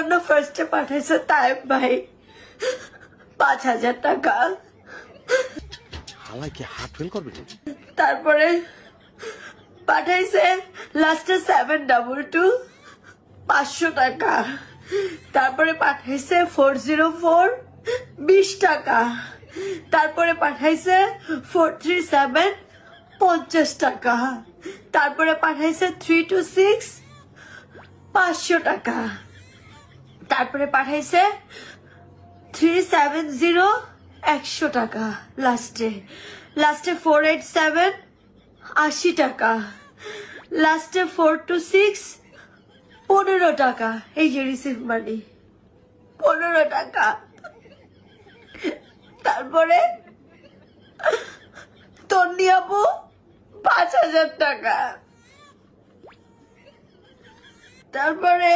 জন্য ফার্স্টে পাঠাইছে তাইব ভাই। পাঁচ হাজার টাকা। হালাই কি হার্ট ফেল করবে তারপরে পাঠাইছে লাস্টে সেভেন ডাবল টু পাঁচশো টাকা। তারপরে পাঠাইছে ফোর জিরো ফোর বিশ টাকা। তারপরে পাঠাইছে ফোর থ্রি সেভেন পঞ্চাশ টাকা। তারপরে পাঠাইছে থ্রি টু সিক্স পাঁচশো টাকা। তারপরে পাঠাইছে থ্রি সেভেন জিরো একশো টাকা লাস্টে লাস্টে ফোর এইট সেভেন আশি টাকা লাস্টে ফোর টু সিক্স পনেরো টাকা, এই যে রিসিভ মানি পনেরো টাকা। তারপরে তন্নি আপু পাঁচ হাজার টাকা। তারপরে